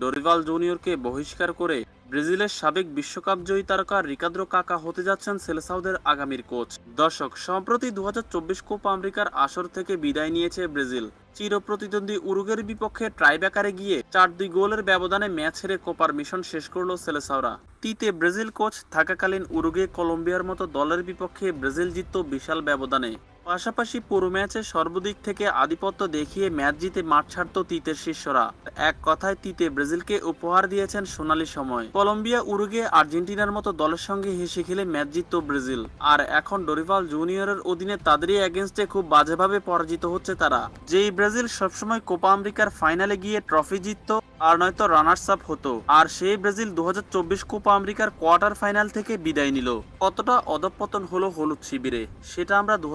Dorival জুনিয়রকে বহিষ্কার করে ব্রাজিলের সাবেক বিশ্বকাপ জয়ী তারকা রিকাদ্রো কাকা হতে যাচ্ছেন সেলেসাউদের আগামীর কোচ। দর্শক, সম্প্রতি দু কোপা আমেরিকার আসর থেকে বিদায় নিয়েছে ব্রাজিল। চিরপ্রতিদ্বন্দ্বী উরুগের বিপক্ষে ট্রাইব্যাকারে গিয়ে চার দুই গোলের ব্যবধানে ম্যাচ হেরে কোপার মিশন শেষ করল সেলেসাওরা তিতে ব্রাজিল কোচ থাকাকালীন উরুগে কলম্বিয়ার মতো দলের বিপক্ষে ব্রাজিল জিতত বিশাল ব্যবধানে। পাশাপাশি পুরো ম্যাচে সর্বদিক থেকে আধিপত্য দেখিয়ে ম্যাচ জিতে মাঠ ছাড়ত তিতের শিষ্যরা। এক কথায়, তিতে ব্রাজিলকে উপহার দিয়েছেন সোনালি সময়। কলম্বিয়া উরুগে আর্জেন্টিনার মতো দলের সঙ্গে হেসে খেলে ম্যাচ জিতত ব্রাজিল। আর এখন ডরিভাল জুনিয়রের অধীনে তাদেরই এগেনস্টে খুব বাজেভাবে পরাজিত হচ্ছে তারা। যেই ব্রাজিল সবসময় কোপা আমেরিকার ফাইনালে গিয়ে ট্রফি জিতত আর নয়তো রানার্স আপ হতো। আর সেই ব্রাজিল দু কোপা আমেরিকার কোয়ার্টার ফাইনাল থেকে বিদায় নিল। কতটা অধপতন হলো হলুদ শিবিরে, সেটা আমরা দু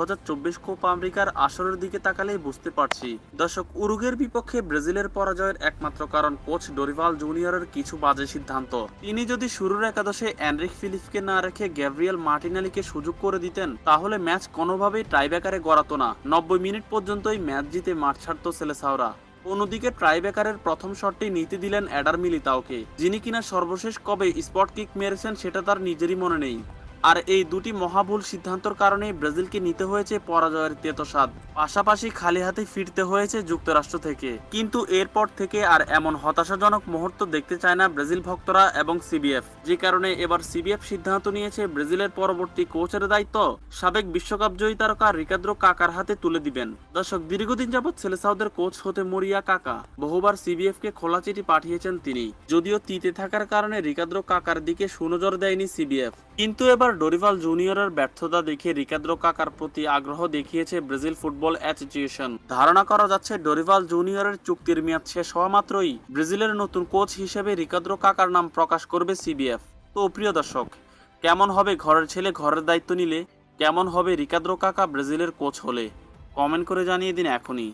কোপা আমেরিকার আসরের দিকে তাকালেই বুঝতে পারছি। দর্শক, উরুগের বিপক্ষে ব্রাজিলের পরাজয়ের একমাত্র কারণ কোচ ডরিভাল জুনিয়রের কিছু বাজে সিদ্ধান্ত। তিনি যদি শুরুর একাদশে অ্যান্ড্রিক ফিলিপকে না রেখে গ্যাব্রিয়েল মার্টিনালিকে সুযোগ করে দিতেন, তাহলে ম্যাচ কোনোভাবেই টাইব্যাকারে গড়াতো না। নব্বই মিনিট পর্যন্তই ম্যাচ জিতে মাঠ ছাড়তো সেলেসাওরা। অন্যদিকে ট্রাইবেকারের প্রথম শটটি নিতে দিলেন অ্যাডার মিলিতাওকে, যিনি কিনা সর্বশেষ কবে স্পট কিক মেরেছেন সেটা তার নিজেরই মনে নেই। আর এই দুটি মহাভুল সিদ্ধান্তর কারণে ব্রাজিলকে নিতে হয়েছে পরাজয়ের তেতস্বাদ। পাশাপাশি খালি হাতে ফিরতে হয়েছে যুক্তরাষ্ট্র থেকে। কিন্তু এরপর থেকে আর এমন হতাশাজনক মুহূর্ত দেখতে চায় না ব্রাজিল ভক্তরা এবং সিবিএফ। যে কারণে এবার সিবিএফ সিদ্ধান্ত নিয়েছে ব্রাজিলের পরবর্তী কোচের দায়িত্ব সাবেক বিশ্বকাপ জয়ী তারকা রিকাদ্রো কাকার হাতে তুলে দিবেন। দর্শক, দীর্ঘদিন যাবৎ সেলেসাউদের কোচ হতে মরিয়া কাকা। বহুবার সিবিএফ কে খোলা চিঠি পাঠিয়েছেন তিনি। যদিও তিতে থাকার কারণে রিকাদ্রো কাকার দিকে সুনজর দেয়নি সিবিএফ। কিন্তু এবার ডরিভাল জুনিয়রের ব্যর্থতা দেখে রিকাদ্রো কাকার প্রতি আগ্রহ দেখিয়েছে ব্রাজিল ফুটবল অ্যাসোসিয়েশন। ধারণা করা যাচ্ছে, ডরিভাল জুনিয়রের চুক্তির মেয়াদ শেষ হওয়া মাত্রই ব্রাজিলের নতুন কোচ হিসেবে রিকাদ্রো কাকার নাম প্রকাশ করবে সিবিএফ। তো প্রিয় দর্শক, কেমন হবে ঘরের ছেলে ঘরের দায়িত্ব নিলে? কেমন হবে রিকাদ্রো কাকা ব্রাজিলের কোচ হলে? কমেন্ট করে জানিয়ে দিন এখনই।